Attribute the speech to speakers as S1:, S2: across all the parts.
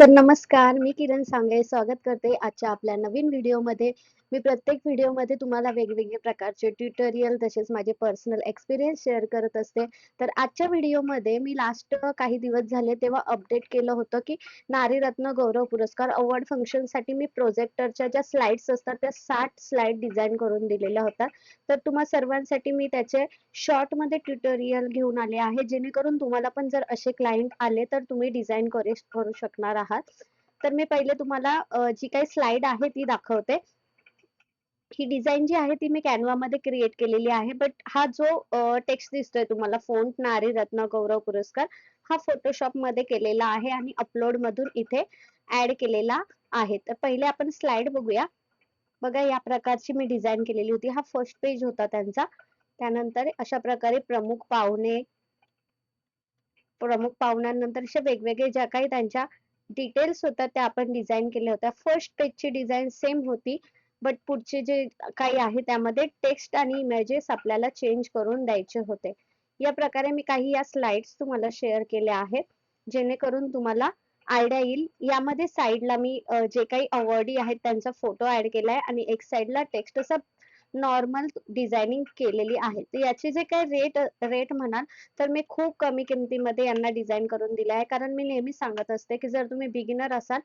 S1: तर नमस्कार मी किरण सांगे. स्वागत करते आजच्या आपल्या नवीन व्हिडिओमध्ये मी प्रत्येक व्हिडिओमध्ये तुम्हाला वेगवेगळे प्रकारचे ट्युटोरियल तसेच माझे पर्सनल एक्सपिरियन्स शेअर करत असते. तर आजच्या व्हिडिओमध्ये मी लास्ट काही दिवस झाले तेव्हा अपडेट केलं होतं की नारीरत्न गौरव पुरस्कार अवॉर्ड फंक्शनसाठी मी प्रोजेक्टरच्या ज्या स्लाइड्स असतात त्या साठ स्लाइड डिझाईन करून दिलेल्या होत्या. तर तुम्हा सर्वांसाठी मी त्याचे शॉर्टमध्ये ट्युटोरियल घेऊन आले आहे. जेणेकरून तुम्हाला पण जर असे क्लायंट आले तर तुम्ही डिझाईन करू शकणार आहात. तर मी पहिले तुम्हाला जी काही स्लाइड आहे ती दाखवते. ही डिझाईन जी आहे ती मी कॅनवामध्ये क्रिएट केलेली आहे बट हा जो टेक्स्ट दिसतोय तुम्हाला फोन नारी रत्न गौरव पुरस्कार हा फोटोशॉपमध्ये केलेला आहे आणि अपलोड मधून इथे ऍड केलेला आहे. तर पहिले आपण स्लाइड बघूया. बघा या प्रकारची मी डिझाईन केलेली होती. हा फर्स्ट पेज होता त्यांचा. त्यानंतर अशा प्रकारे प्रमुख पाहुणे प्रमुख पाहुण्यांनंतर अशा वेगवेगळे ज्या काही त्यांच्या डिटेल्स होत्या त्या आपण डिझाईन केल्या होत्या. फर्स्ट पेजची डिझाईन सेम होती. बट पुढचे जे काही आहे त्यामध्ये टेक्स्ट आणि इमेजेस आपल्याला चेंज करून द्यायचे होते. या प्रकारे मी काही या स्लाइड्स तुम्हाला शेअर केल्या आहेत. जेणेकरून तुम्हाला आयडिया येईल. यामध्ये साईडला मी जे काही अवॉर्डी आहेत त्यांचा फोटो ऍड केलाय आणि एक साईडला टेक्स्ट असं नॉर्मल डिझायनिंग केलेली आहे. तर याचे जे काही रेट रेट म्हणाल तर मी खूप कमी किमतीमध्ये यांना डिझाईन करून दिले आहे कारण मी नेहमी सांगत असते की जर तुम्ही बिगिनर असाल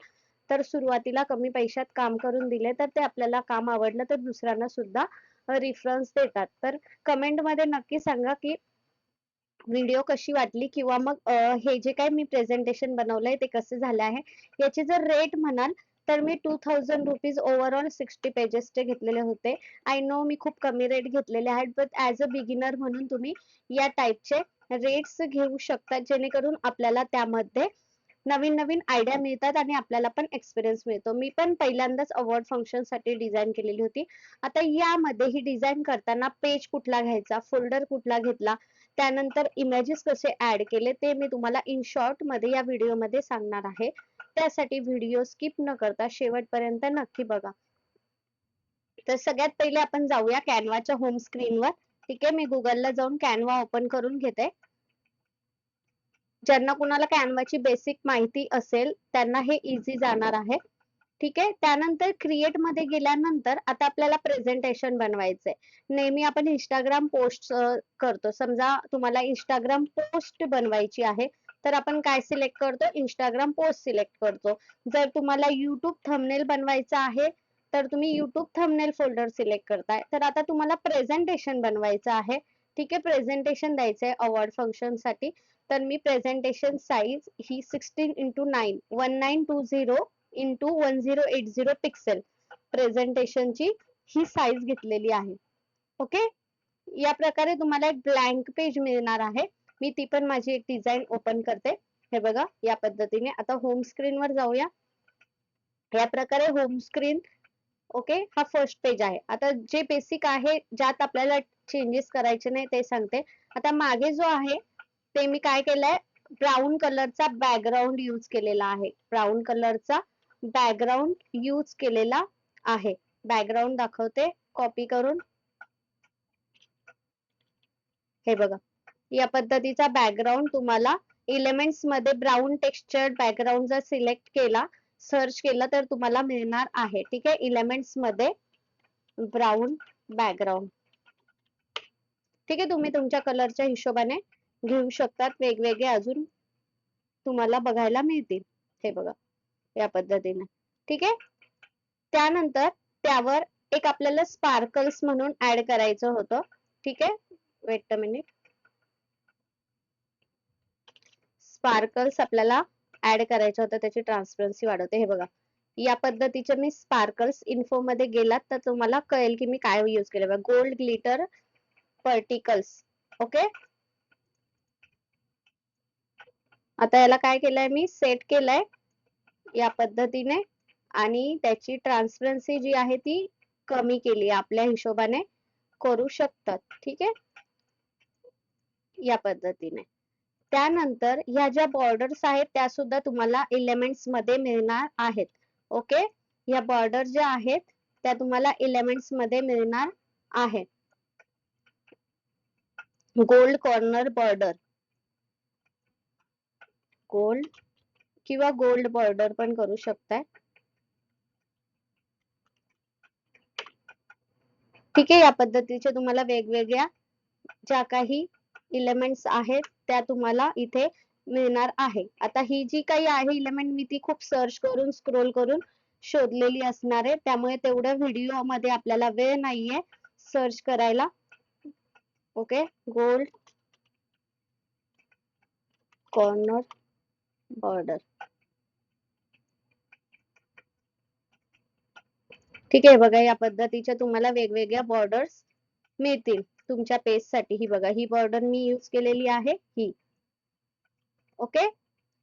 S1: तर सुरुवातीला कमी पैशात काम करून दिले तर ते आपल्याला काम आवडलं तर दुसऱ्यांना सुद्धा रेफरन्स देतात. तर कमेंटमध्ये नक्की सांगा की व्हिडिओ कशी वाटली किंवा मग हे जे काही मी प्रेझेंटेशन बनवलंय ते कसे झाले आहे याचे जर रेट म्हणाल तर मी two thousand rupees overall sixty पेजेसचे घेतलेले होते. आय नो मी खूप कमी रेट घेतलेले आहेत बट ऍज अ बिगिनर म्हणून तुम्ही या टाईपचे रेट्स घेऊ शकता जेणेकरून आपल्याला त्यामध्ये नवीन नवीन आयडिया मिळतात आणि आपल्याला पण एक्सपिरियन्स मिळतो. मी पण पहिल्यांदाच अवॉर्ड फंक्शनसाठी डिझाईन केलेली होती. आता यामध्ये ही डिझाईन करताना पेज कुठला घ्यायचा फोल्डर कुठला घेतला त्यानंतर इमेजेस कसे ऍड केले ते मी तुम्हाला इन शॉर्टमध्ये या व्हिडिओमध्ये सांगणार आहे. त्यासाठी व्हिडिओ स्किप न करता शेवटपर्यंत नक्की बघा. तर सगळ्यात पहिले आपण जाऊया कॅनवाच्या होम स्क्रीनवर ठीक आहे मी गुगलला जाऊन कॅनवा ओपन करून घेते. ज्यांना कुणाला कॅनवाची बेसिक माहिती असेल त्यांना हे इझी जाणार आहे. ठीक आहे? त्यानंतर क्रिएटमध्ये गेल्यानंतर आता आपल्याला प्रेझेंटेशन बनवायचंय. नेहमी आपण इंस्टाग्राम पोस्ट करतो. समजा तुम्हाला इंस्टाग्राम पोस्ट बनवायची आहे तर आपण काय सिलेक्ट करतो? इंस्टाग्राम पोस्ट सिलेक्ट करतो. जर तुम्हाला युट्यूब थंबनेल बनवायचं आहे तर तुम्ही युट्यूब थंबनेल फोल्डर सिलेक्ट करताय. तर आता तुम्हाला प्रेझेंटेशन बनवायचं आहे. ठीक आहे? प्रेझेंटेशन द्यायचंय अवॉर्ड फंक्शनसाठी. तर मी प्रेझेंटेशन साईज ही sixteen into nine one nine two zero into one zero eight zero pixel प्रेझेंटेशनची ही साईज घेतलेली आहे. ओके या प्रकारे तुम्हाला एक ब्लँक पेज मिळणार आहे. मी ती पण माझी एक डिझाईन ओपन करते. हे बघा या पद्धतीने. आता होम स्क्रीन वर जाऊया. या प्रकारे होम स्क्रीन ओके हा फर्स्ट पेज आहे. आता जे बेसिक आहे ज्यात आपल्याला चेंजेस करायचे नाही ते सांगते. आता मागे जो आहे ते मी काय केलंय? ब्राऊन कलरचा बॅकग्राऊंड यूज केलेला आहे. ब्राऊन कलरचा बॅकग्राऊंड यूज केलेला आहे. बॅकग्राऊंड दाखवते. कॉपी करून. हे बघा. या पद्धतीचा बॅकग्राऊंड तुम्हाला एलिमेंट्समध्ये ब्राऊन टेक्स्चर बॅकग्राऊंड जर सिलेक्ट केला सर्च केला तर तुम्हाला मिळणार आहे. ठीक आहे? इलेमेंट्समध्ये ब्राऊन बॅकग्राऊंड ठीक आहे? तुम्ही तुमच्या कलरच्या हिशोबाने घेऊ शकतात वेगवेगळे अजून तुम्हाला बघायला मिळतील. हे बघा या पद्धतीने. ठीक आहे? त्यानंतर त्यावर एक आपल्याला स्पार्कल्स म्हणून ऍड करायचं होतं. ठीक आहे? वेट अ मिनिट स्पार्कल्स आपल्याला ऍड करायचं होतं त्याची ट्रान्सपरन्सी वाढवते. हे बघा या पद्धतीचे मी स्पार्कल्स इन्फो मध्ये गेलात तर तुम्हाला कळेल की मी काय यूज केलं. गोल्ड ग्लिटर पर्टिकल्स ओके आता याला काय केलंय मी? सेट केलंय या पद्धतीने आणि त्याची ट्रान्सपरन्सी जी आहे ती कमी केली आपल्या हिशोबाने करू शकतात. ठीक आहे? या पद्धतीने. त्यानंतर ह्या ज्या बॉर्डर्स आहेत त्या सुद्धा तुम्हाला एलिमेंट्समध्ये मिळणार आहेत. ओके या बॉर्डर ज्या आहेत त्या तुम्हाला एलिमेंट्समध्ये मिळणार आहेत. गोल्ड कॉर्नर बॉर्डर गोल्ड किंवा गोल्ड बॉर्डर पण करू शकताय. ठीक आहे या पद्धतीचे तुम्हाला वेगवेगळ्या ज्या काही इलेमेंट्स आहेत त्या तुम्हाला इथे मिळणार आहे. आता ही जी काही आहे इलेमेंट मी ती खूप सर्च करून स्क्रोल करून शोधलेली असणार आहे. त्यामुळे तेवढ्या व्हिडिओमध्ये आपल्याला वेळ नाहीये सर्च करायला. ओके गोल्ड कॉर्नर बॉर्डर ठीक आहे बघा या पद्धतीच्या तुम्हाला वेगवेगळ्या बॉर्डर्स मिळतील. तुमच्या पेजसाठी ही बघा ही बॉर्डर मी यूज केलेली आहे ही. ओके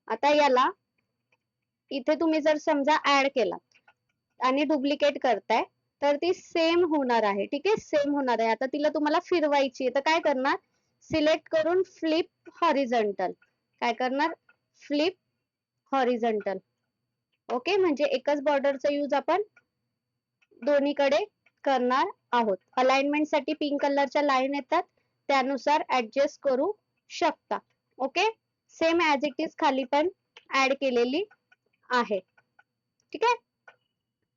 S1: आता याला इथे तुम्ही जर समजा ऍड केला आणि डुप्लिकेट करताय तर ती सेम होणार आहे. ठीक आहे? सेम होणार आहे. आता तिला तुम्हाला फिरवायची आहे. तर काय करणार? सिलेक्ट करून फ्लिप हॉरिझॉन्टल काय करणार? फ्लिप हॉरिझॉन्टल ओके म्हणजे एकच बॉर्डरचा यूज आपण दोन्हीकडे करणार आहोत. अलाइनमेंटसाठी पिंक कलरच्या लाईन येतात. त्यानुसार ऍडजस्ट करू शकता. Okay same as it is खाली पण ऍड केलेली आहे. ठीक? आहे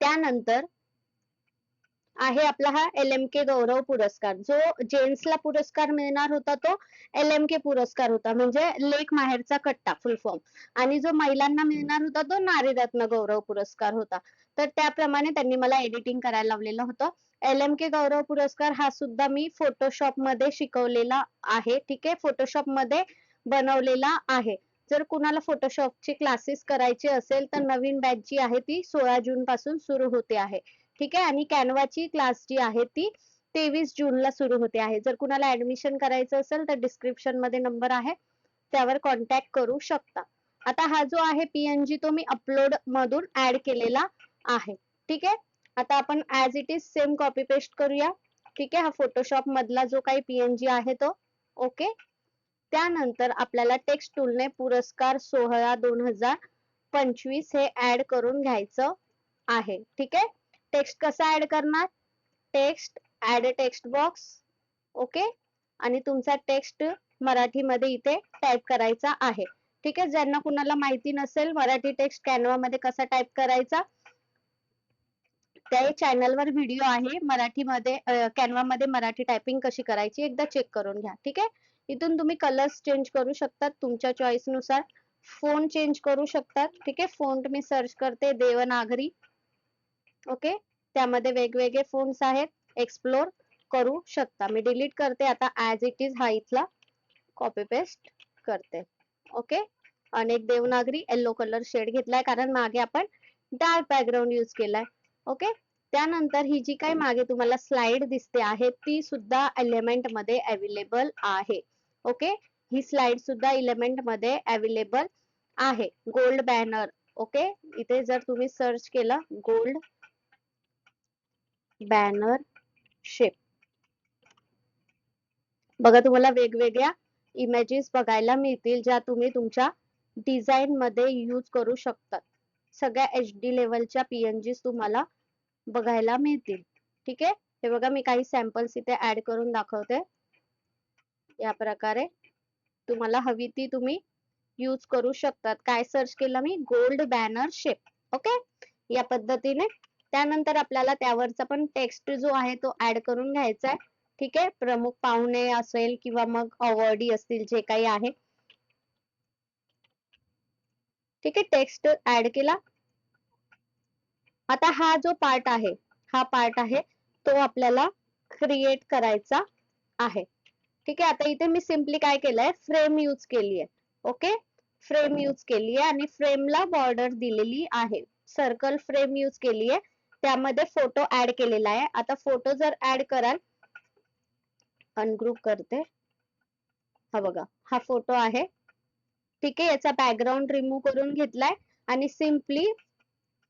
S1: त्यानंतर आहे आपला हा एल एम के गौरव पुरस्कार. जो जेंट्सला पुरस्कार मिळणार होता तो एल एम के पुरस्कार होता. म्हणजे लेख माहेरचा कट्टा फुल फॉर्म आणि जो महिलांना मिळणार होता तो नारीरत्न गौरव पुरस्कार होता. तर त्याप्रमाणे त्यांनी मला एडिटिंग करायला लावलेलं होतं. एल एम के गौरव पुरस्कार हा सुद्धा मी फोटोशॉपमध्ये शिकवलेला आहे. ठीक आहे? फोटोशॉपमध्ये बनवलेला आहे. जर कुणाला फोटोशॉपचे क्लासेस करायचे असेल तर नवीन बॅच जी आहे ती सोळा जून पासून सुरू होते आहे. ठीक आहे? आणि कॅनवाची क्लास जी आहे ती तेवीस जूनला सुरू होते आहे. जर कुणाला ऍडमिशन करायचं असेल तर डिस्क्रिप्शनमध्ये नंबर आहे. त्यावर कॉन्टॅक्ट करू शकता. आता हा जो आहे पीएनजी तो मी अपलोड मधून ऍड केलेला आहे. ठीक आहे? आता आपण as it is same copy paste करूया. ठीक आहे? हा फोटोशॉप मधला जो काही पीएनजी आहे तो. ओके त्यानंतर आपल्याला टेक्स्ट टूलने पुरस्कार सोहळा दोन हजार पंचवीस हे ऍड करून घ्यायचं आहे. ठीक आहे? टेक्स्ट कसा ऍड करणार? Text add a text box okay आणि तुमचा टेक्स्ट मराठीमध्ये इथे टाईप करायचा आहे. ठीक आहे? ज्यांना कुणाला माहिती नसेल मराठी टेक्स्ट कॅनवा मध्ये कसा टाईप करायचा? त्या चॅनल वर व्हिडिओ आहे. मराठीमध्ये कॅनवामध्ये मराठी टायपिंग कशी करायची एकदा चेक करून घ्या. ठीक आहे? इथून तुम्ही कलर्स चेंज करू शकतात. तुमच्या चॉईसनुसार फोन चेंज करू शकतात. ठीक आहे? फोन मी सर्च करते. देवनागरी. ओके? त्यामध्ये वेगवेगळे फोन्स आहेत. एक्सप्लोर करू शकता. मी डिलीट करते. आता ऍज इट इज हा इथला कॉपी पेस्ट करते. ओके? अनेक देवनागरी येल्लो कलर शेड घेतलाय कारण मागे आपण डार्क बॅकग्राऊंड यूज केलाय. ओके? त्यानंतर ही जी काही मागे तुम्हाला स्लाइड दिसते आहे ती सुद्धा एलिमेंटमध्ये अवेलेबल आहे. ओके? ही स्लाइड सुद्धा एलिमेंटमध्ये अवेलेबल आहे. Gold banner okay? इथे जर तुम्ही सर्च केलं गोल्ड बॅनर शेप बघा तुम्हाला वेगवेगळ्या इमेजेस बघायला मिळतील ज्या तुम्ही तुमच्या डिझाईन मध्ये यूज करू शकतात. सगळ्या एच डी लेवलच्या पीएनजी तुम्हाला बघायला मिळतील. ठीक आहे? हे बघा मी काही सॅम्पल्स इथे ऍड करून दाखवते. या प्रकारे तुम्हाला हवी ती तुम्ही यूज करू शकतात. काय सर्च केलं मी? गोल्ड बॅनर शेप ओके या पद्धतीने त्यानंतर आपल्याला त्यावरचा पण टेक्स्ट जो आहे तो ऍड करून घ्यायचा आहे. ठीक आहे? प्रमुख पाहुणे असेल किंवा मग अवॉर्डी असतील जे काही आहे. ठीक आहे? टेक्स्ट ऍड केला. आता हा जो पार्ट आहे हा पार्ट आहे तो आपल्याला क्रिएट करायचा आहे. ठीक आहे? आता इथे मी सिम्पली काय केलंय? फ्रेम यूज केली आहे. ओके फ्रेम यूज केली आहे आणि फ्रेमला बॉर्डर दिलेली आहे. सर्कल फ्रेम यूज केली आहे. त्यामध्ये फोटो ऍड केलेला आहे. आता फोटो जर ऍड कराल अनग्रुप करते. हा बघा हा फोटो आहे. ठीक आहे याचा बॅकग्राऊंड रिमूव्ह करून घेतलाय आणि सिम्पली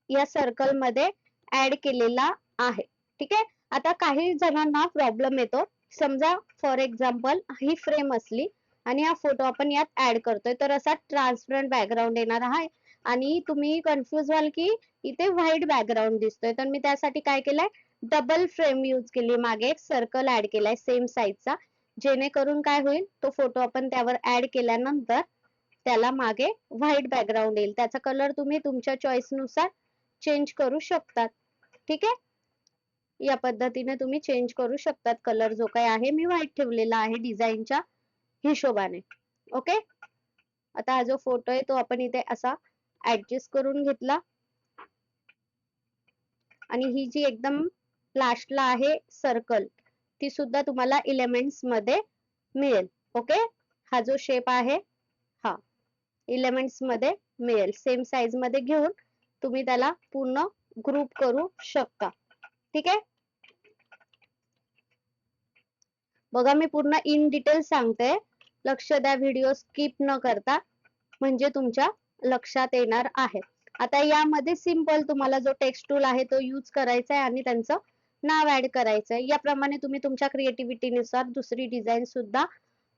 S1: या सर्कलमध्ये ऍड केलेला आहे. ठीक आहे? आता काही जणांना प्रॉब्लेम येतो. समजा फॉर एक्झाम्पल ही फ्रेम असली आणि हा फोटो आपण यात ऍड करतोय तर असा ट्रान्सपरंट बॅकग्राऊंड येणार आहे. आणि तुम्ही कन्फ्युज व्हाल की इथे व्हाईट बॅकग्राऊंड दिसतोय. तर मी त्यासाठी काय केलंय? डबल फ्रेम यूज केली मागे. एक सर्कल ऍड केलाय सेम साईजचा जेणेकरून काय होईल? तो फोटो आपण त्यावर ऍड केल्यानंतर त्याला मागे व्हाईट बॅकग्राऊंड येईल. त्याचा कलर तुम्ही तुमच्या चॉईसनुसार चेंज करू शकतात. ठीक आहे? या पद्धतीने तुम्ही चेंज करू शकतात. कलर जो काही आहे मी व्हाईट ठेवलेला आहे डिझाईनच्या हिशोबाने. ओके आता हा जो फोटो आहे तो आपण इथे असा ऍडजस्ट करून घेतला. आणि ही जी एकदम लास्टला आहे सर्कल ती सुद्धा तुम्हाला इलेमेंट्समध्ये मिळेल. ओके हा जो शेप आहे हा. इलेमेंट्समध्ये मिळेल. सेम साइजमध्ये घेऊन तुम्ही त्याला पूर्ण ग्रुप करू शकता. ठीक आहे? बघा मी पूर्ण इन डिटेल सांगते. लक्ष द्या व्हिडिओ स्किप न करता. म्हणजे तुमच्या लक्षात येणार आहे आता यामध्ये सिंपल तुम्हाला जो टेक्स्ट टूल आहे तो यूज करायचा आहे आणि त्यांचं नाव ऍड करायचं आहे. याप्रमाणे तुम्ही तुमच्या क्रिएटिव्हिटी नुसार दुसरी डिझाईन सुद्धा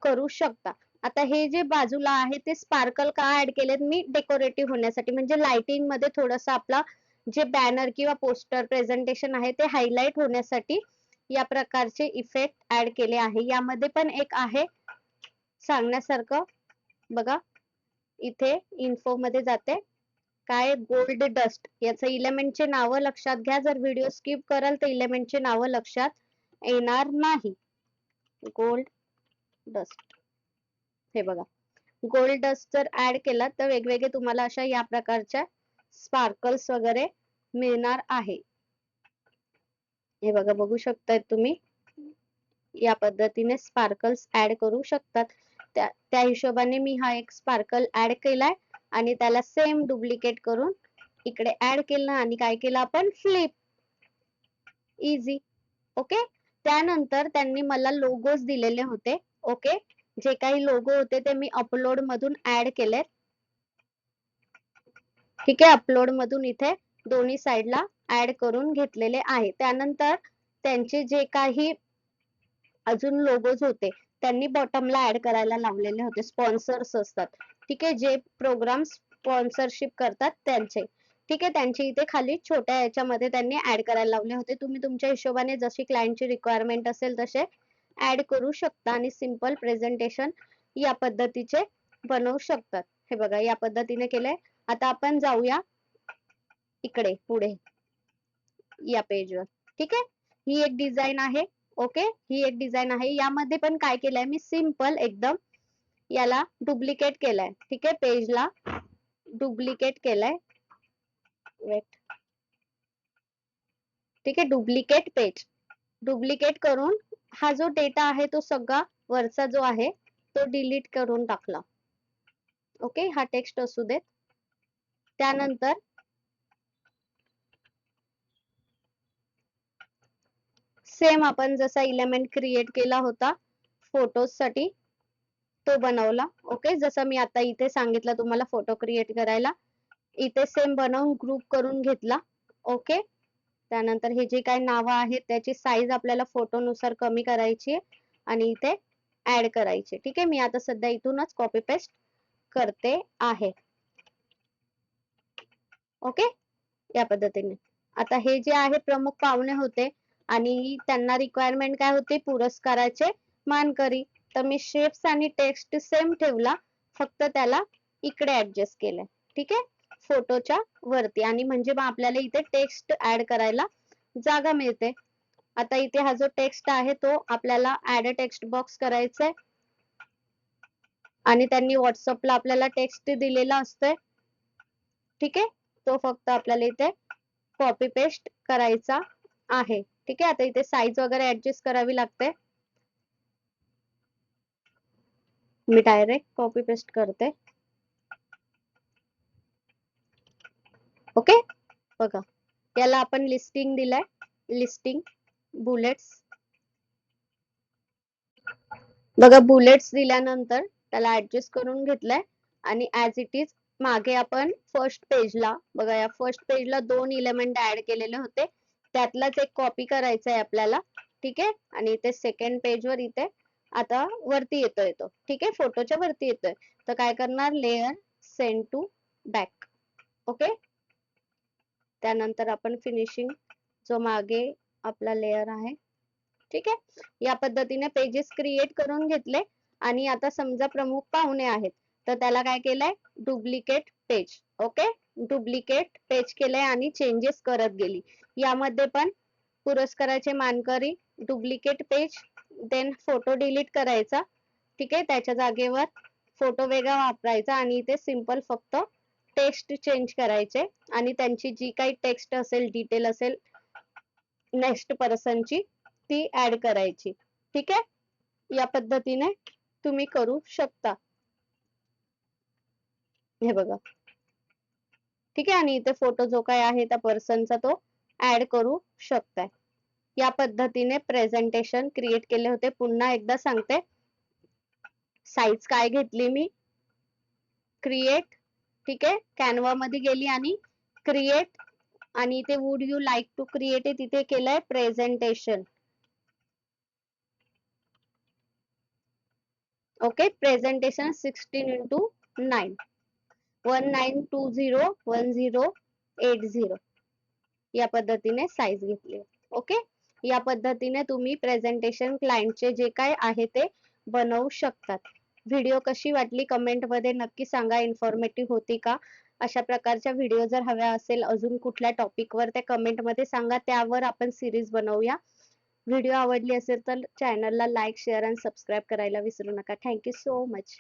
S1: करू शकता. आता हे जे बाजूला आहे ते स्पार्कल का ऍड केलेत? मी डेकोरेटिव्ह होण्यासाठी म्हणजे लाइटिंगमध्ये थोडस आपला जे बॅनर किंवा पोस्टर प्रेझेंटेशन आहे ते हायलाइट होण्यासाठी या प्रकारचे इफेक्ट ऍड केले आहे. यामध्ये पण एक आहे सांगण्यासारखं. बघा. इथे इन्फो मध्ये जाते. काय गोल्ड डस्ट याचं इलेमेंटचे नावं लक्षात घ्या. जर व्हिडिओ स्किप कराल तर इलेमेंटचे नावं लक्षात येणार नाही. गोल्ड डस्ट हे बघा. गोल्ड डस्ट जर ऍड केला तर वेगवेगळे तुम्हाला अशा या प्रकारच्या स्पार्कल्स वगैरे मिळणार आहे. हे बघा बघू शकताय तुम्ही? या पद्धतीने स्पार्कल्स ऍड करू शकतात. त्या त्या हिशोबाने मी हा एक स्पार्कल ऍड केलाय आणि त्याला सेम डुप्लिकेट करून इकडे ऍड केलं आणि काय केलं आपण? फ्लिप इझी ओके त्यानंतर त्यांनी मला लोगोज दिलेले होते. ओके जे काही लोगो होते ते मी अपलोड मधून ऍड केले ठीक आहे? अपलोड मधून इथे दोन्ही साइडला ऍड करून घेतलेले आहे. त्यानंतर त्यांचे जे काही अजून लोगोज होते त्यांनी बॉटमला ऍड करायला लावलेले होते. स्पॉन्सर्स असतात. ठीक आहे? जे प्रोग्राम स्पॉन्सरशिप करतात त्यांचे. ठीक आहे? त्यांचे इथे खाली छोट्या याच्यामध्ये त्यांनी ऍड करायला लावले होते. तुम्ही तुमच्या हिशोबाने जशी क्लायंटची रिक्वायरमेंट असेल तसे ऍड करू शकता आणि सिंपल प्रेझेंटेशन या पद्धतीचे बनवू शकतात. हे बघा या पद्धतीने केलंय. आता आपण जाऊया इकडे पुढे या पेजवर ठीक आहे? ही एक डिझाईन आहे. ओके ही एक डिझाईन आहे. यामध्ये पण काय केलंय? मी सिंपल एकदम याला डुप्लिकेट केलाय. ठीक आहे? पेजला डुप्लिकेट केलाय. वेट ठीक आहे? डुप्लिकेट पेज डुप्लिकेट करून हा जो डेटा आहे तो सगळा वरचा जो आहे तो डिलीट करून टाकला. ओके हा टेक्स्ट असू देत. त्यानंतर सेम आपण जसा इलेमेंट क्रिएट केला होता फोटोजसाठी तो बनवला. ओके जसं मी आता इथे सांगितलं तुम्हाला फोटो क्रिएट करायला. इथे सेम बनवून ग्रुप करून घेतला. ओके त्यानंतर हे जे काही नावं आहेत त्याची साईज आपल्याला फोटो नुसार कमी करायची आहे आणि इथे ऍड करायची ठीक आहे? मी आता सध्या इथूनच कॉपी पेस्ट करते आहे. ओके या पद्धतीने. आता हे जे आहे प्रमुख पाहुणे होते आणि त्यांना रिक्वायरमेंट काय होती? पुरस्काराचे मानकरी. तर मी शेप्स आणि टेक्स्ट सेम ठेवला. फक्त त्याला इकडे ऍडजस्ट केलंय ठीक आहे? फोटोच्या वरती. आणि म्हणजे मग आपल्याला इथे टेक्स्ट ऍड करायला जागा मिळते. आता इथे हा जो टेक्स्ट आहे तो आपल्याला ऍड टेक्स्ट बॉक्स करायचा आहे आणि त्यांनी व्हॉट्सअपला आपल्याला टेक्स्ट दिलेला असतोय. ठीक आहे? तो फक्त आपल्याला इथे कॉपी पेस्ट करायचा आहे. ठीक आहे आता इथे साईज वगैरे ऍडजस्ट करावी लागते. मी डायरेक्ट कॉपी पेस्ट करते. ओके बघा याला आपण लिस्टिंग दिलाय. लिस्टिंग बुलेट्स बघा बुलेट्स दिल्यानंतर त्याला ऍडजस्ट करून घेतलाय. आणि ऍज इट इज मागे आपण फर्स्ट पेजला बघा या फर्स्ट पेजला दोन इलेमेंट ऍड केलेले होते. त्यातलाच एक कॉपी करायचा आहे आपल्याला. ठीक? आहे आणि इथे सेकंड पेज वर इथे आता वरती येतोय तो. ठीक? आहे फोटोच्या वरती येतोय. तर काय करणार? Layer send to back okay त्यानंतर आपण फिनिशिंग जो मागे आपला लेअर आहे. ठीक? आहे या पद्धतीने पेजेस क्रिएट करून घेतले. आणि आता समजा प्रमुख पाहुणे आहेत. तर त्याला काय केलंय? Duplicate page okay duplicate page केलंय आणि चेंजेस करत गेली. यामध्ये पण पुरस्काराचे मानकरी duplicate page then photo delete करायचा ठीक आहे? त्याच्या जागेवर फोटो वेगळा वापरायचा आणि इथे सिंपल फक्त टेक्स्ट चेंज करायचे आणि त्यांची जी काही टेक्स्ट असेल डिटेल असेल नेक्स्ट पर्सनची ती ऍड करायची ठीक आहे? या पद्धतीने तुम्ही करू शकता. हे बघा. ठीक आहे? आणि इथे फोटो जो काय आहे त्या पर्सनचा तो ऍड करू शकताय. या पद्धतीने प्रेझेंटेशन क्रिएट केले होते. पुन्हा एकदा सांगते. साईज काय घेतली मी? क्रिएट ठीक आहे? कॅनवा मध्ये गेली आणि क्रिएट आणि इथे would you like to create तिथे केलंय presentation okay presentation sixteen into nine one nine two zero one zero eight zero या पद्धतीने साईज घेतली. ओके या पद्धतीने तुम्ही प्रेझेंटेशन क्लायंटचे जे काय आहे ते बनवू शकतात. व्हिडिओ कशी वाटली कमेंटमध्ये नक्की सांगा. इन्फॉर्मेटिव्ह होती का? अशा प्रकारच्या व्हिडिओ जर हव्या असेल अजून कुठल्या टॉपिकवर त्या कमेंटमध्ये कमेंटमध्ये सांगा. त्यावर आपण सिरीज बनवूया. व्हिडिओ आवडली असेल तर चॅनलला लाईक शेअर आणि सबस्क्राईब करायला विसरू नका. Thank you so much